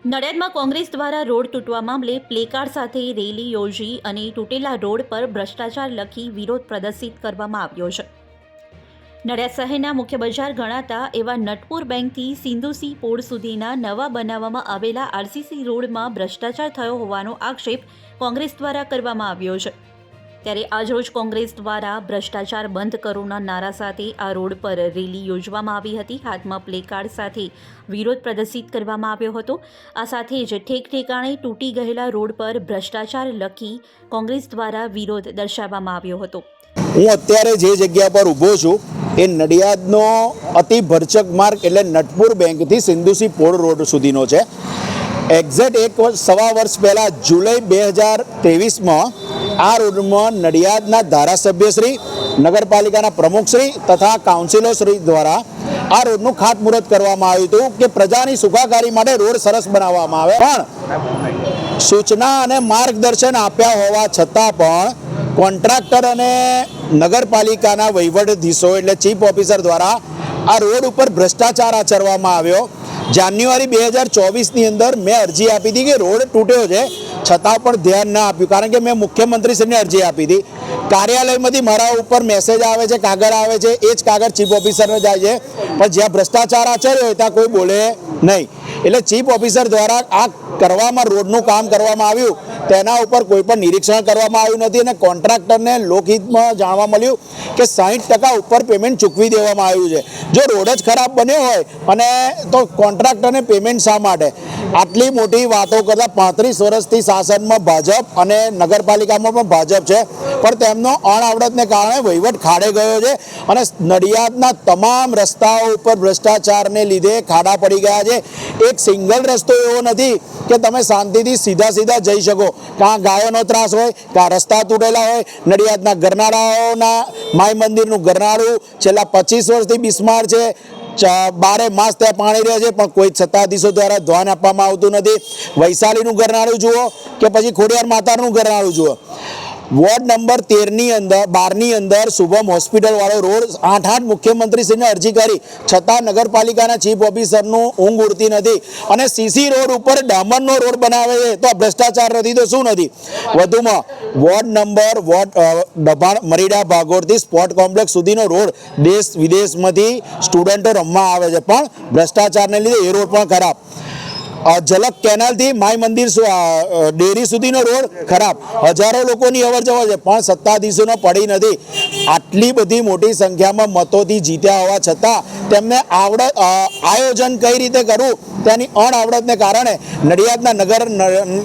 નડિયાદમાં કોંગ્રેસ દ્વારા રોડ તૂટવા મામલે પ્લેકાર્ડ સાથે રેલી યોજી અને તૂટેલા રોડ પર ભ્રષ્ટાચાર લખી વિરોધ પ્રદર્શિત કરવામાં આવ્યો છે. નડિયાદ શહેરના મુખ્ય બજાર ગણાતા એવા નટપુર બેંકથી સિંધુસી પોળ સુધીના નવા બનાવવામાં આવેલા આરસીસી રોડમાં ભ્રષ્ટાચાર થયો હોવાનો આક્ષેપ કોંગ્રેસ દ્વારા કરવામાં આવ્યો છે. ત્યારે આજરોજ કોંગ્રેસ દ્વારા ભ્રષ્ટાચાર બંધ કરોના નારા સાથે આ રોડ પર રેલી યોજવામાં આવી હતી. હાથમાં પ્લેકાર્ડ સાથે વિરોધ પ્રદર્શિત કરવામાં આવ્યો હતો. આ સાથે જ ઠેક ઠેકાણે તૂટી ગયેલા રોડ પર ભ્રષ્ટાચાર લખી કોંગ્રેસ દ્વારા વિરોધ દર્શાવવામાં આવ્યો હતો. હું અત્યારે જે જગ્યા પર ઊભો છું, એ નડિયાદનો અતિ ભરચક માર્ગ એટલે નટપુર બેંકથી સિંધુસી પોળ રોડ સુધીનો છે. એક્ઝેક્ટ એક સવા વર્ષ પહેલાં જુલાઈ બે હજાર ત્રેવીસમાં આ રોડમાં નડિયાદના ધારાસભ્યશ્રી નગરપાલિકાના પ્રમુખશ્રી તથા કાઉન્સિલરશ્રી દ્વારા આ રોડનું ખાતમુહૂર્ત કરવામાં આવ્યું હતું કે પ્રજાની સુખાકારી માટે રોડ સરસ બનાવવામાં આવે. પણ સૂચના અને માર્ગદર્શન આપ્યા હોવા છતાં પણ કોન્ટ્રાક્ટર અને નગરપાલિકાના વહીવટધીશો એટલે ચીફ ઓફિસર દ્વારા આ રોડ ઉપર ભ્રષ્ટાચાર આચરવામાં આવ્યો. જાન્યુઆરી બે હજાર ચોવીસની અંદર મેં અરજી આપી હતી કે રોડ તૂટ્યો છે. છતાં પણ ધ્યાન ના આપ્યું. કારણ કે મેં મુખ્યમંત્રીશ્રીને અરજી આપી હતી. કાર્યાલયમાંથી મારા ઉપર મેસેજ આવે છે, કાગળ આવે છે, એ જ કાગળ ચીફ ઓફિસરને જાય છે. પણ જ્યાં ભ્રષ્ટાચાર આચર્યો હોય, ત્યાં કોઈ બોલે નહીં. એટલે ચીફ ઓફિસર દ્વારા આ કરવામાં, રોડનું કામ કરવામાં આવ્યું, તેના ઉપર કોઈ પણ નિરીક્ષણ કરવામાં આવ્યું નથી અને કોન્ટ્રાક્ટરને લોકહિતમાં જાણવા મળ્યું કે સાહીઠ ટકા ઉપર પેમેન્ટ ચૂકવી દેવામાં આવ્યું છે. જો રોડ જ ખરાબ બન્યો હોય અને તો કોન્ટ્રાક્ટરને પેમેન્ટ શા માટે? આટલી મોટી વાતો કરતાં પાંત્રીસ વર્ષથી શાસનમાં ભાજપ અને નગરપાલિકામાં પણ ભાજપ છે. પણ તેમનો અણઆવડતને કારણે વહીવટ ખાડે ગયો છે અને નડિયાદના તમામ રસ્તાઓ ઉપર ભ્રષ્ટાચારને લીધે ખાડા પડી ગયા છે. એક સિંગલ રસ્તો એવો નથી કે તમે શાંતિથી સીધા સીધા જઈ શકો. કાં ગાયોનો ત્રાસ હોય કાં રસ્તા તૂટેલા હોય, નડિયાદના ગરનાળાઓના માય મંદિરનું ગરનાળું છેલ્લા પચીસ વર્ષથી બિસ્માર છે. બારે માસ ત્યાં પાણી રહે છે, પણ કોઈ સત્તાધીશો દ્વારા ધ્યાન આપવામાં આવતું નથી. વૈશાલીનું ઘરનાળું જુઓ કે પછી ખોડિયાર માતાનું ઘરનાળું જુઓ. વોર્ડ નંબર તેરની અંદર બારની અંદર શુભમ હોસ્પિટલવાળો રોડ આઠ આઠ મુખ્યમંત્રીશ્રીને અરજી કરી. છતાં નગરપાલિકાના ચીફ ઓફિસરનું ઊંઘ ઉડતી નથી અને સીસી રોડ ઉપર ડામરનો રોડ બનાવે છે. તો ભ્રષ્ટાચાર નથી તો શું નથી? વધુમાં વોર્ડ નંબર વોર્ડ અ, મરીડા ભાગોળથી સ્પોર્ટ કોમ્પ્લેક્સ સુધીનો રોડ દેશ વિદેશમાંથી સ્ટુડન્ટો રમવા આવે છે. પણ ભ્રષ્ટાચારને લીધે એ રોડ પણ ખરાબ. ઝલક કેનાલથી માય મંદિર ડેરી સુધીનો રોડ ખરાબ. હજારો લોકોની અવર જવર છે, પણ સત્તાધીશોનો પડી નથી. આટલી બધી મોટી સંખ્યામાં મતોથી જીત્યા હોવા છતાં તેમને આવડત આયોજન કઈ રીતે કરવું તેની અણઆવડતને કારણે નડિયાદના નગર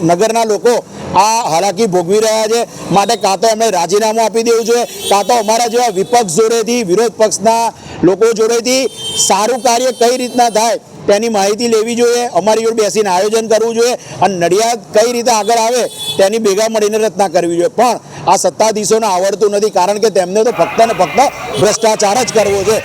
નગરના લોકો આ હાલાકી ભોગવી રહ્યા છે. માટે કાં તો એમણે રાજીનામું આપી દેવું જોઈએ, કાં તો અમારા જેવા વિપક્ષ જોડેથી, વિરોધ પક્ષના લોકો જોડેથી સારું કાર્ય કઈ રીતના થાય તેની માહિતી લેવી જોઈએ, અમારી જોડે બેસીને આયોજન કરવું જોઈએ અને નડિયાદ કઈ રીતે આગળ આવે તેની ભેગા મળીને રચના કરવી જોઈએ. પણ આ સત્તાધીશોને આવડતું નથી, કારણ કે તેમને તો ફક્ત ને ફક્ત ભ્રષ્ટાચાર જ કરવો છે.